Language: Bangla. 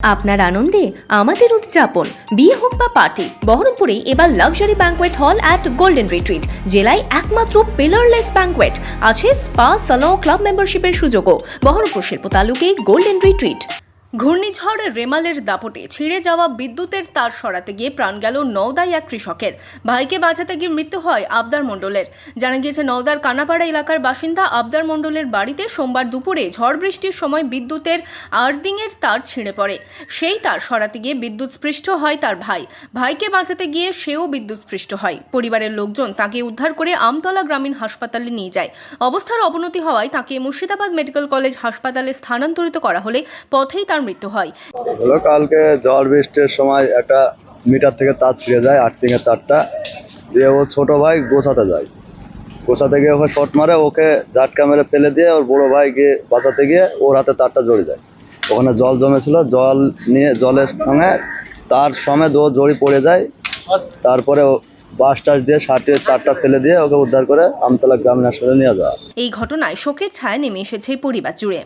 আপনার আনন্দে আমাদের উদযাপন। বিয়ে হোক বা পার্টি, বহরমপুরে এবার luxury banquet hall at golden retreat জেলায় একমাত্র পিলারলেস ব্যাঙ্কোয়েট আছে স্পা সালন ক্লাব মেম্বারশিপের সুযোগও। বহরমপুর শিল্প তালুকে গোল্ডেন রিট্রিট ঘূর্ণিঝড় রেমালের দাপটে ছিঁড়ে যাওয়া বিদ্যুতের তার সরাতে গিয়ে প্রাণ গেল নওদায় এক কৃষকের। ভাইকে বাঁচাতে গিয়ে মৃত্যু হয় আবদার মণ্ডলের। জানা গিয়েছে, নওদার কানাপাড়া এলাকার বাসিন্দা আবদার মণ্ডলের বাড়িতে সোমবার দুপুরে ঝড় বৃষ্টির সময় বিদ্যুতের আর্দিংয়ের তার ছিঁড়ে পড়ে। সেই তার সরাতে গিয়ে বিদ্যুৎ স্পৃষ্ট হয় তার ভাই। ভাইকে বাঁচাতে গিয়ে সেও বিদ্যুৎ স্পৃষ্ট হয়। পরিবারের লোকজন তাকে উদ্ধার করে আমতলা গ্রামীণ হাসপাতালে নিয়ে যায়। অবস্থার অবনতি হওয়ায় তাকে মুর্শিদাবাদ মেডিকেল কলেজ হাসপাতালে স্থানান্তরিত করা হলে পথেই তার মৃত্যু হয়। কালকে ঝড় বৃষ্টির সময় একটা মিটার থেকে তার ছিঁড়ে যায় আর্থিং এর তারটা দিয়ে ও ছোট ভাই গোছাতে যায়। গোছাতে গিয়ে ওকে শট মারে ওকে ঝাটকা মেরে ফেলে দিয়ে ওর বড় ভাই গিয়ে বাঁচাতে গিয়ে ওর হাতে তারটা জড়ি যায়। ওখানে জল জমেছিল জল নিয়ে জলের সঙ্গে তার সমেত ও জড়ি পড়ে যায়। তারপরে বাস টাস দিয়ে সাটিয়ে তারটা ফেলে দিয়ে ওকে উদ্ধার করে আমতলা গ্রামীণ হাসপাতালে নিয়ে যাওয়া। এই ঘটনায় শোকের ছায়া নেমে এসেছে পরিবার জুড়ে।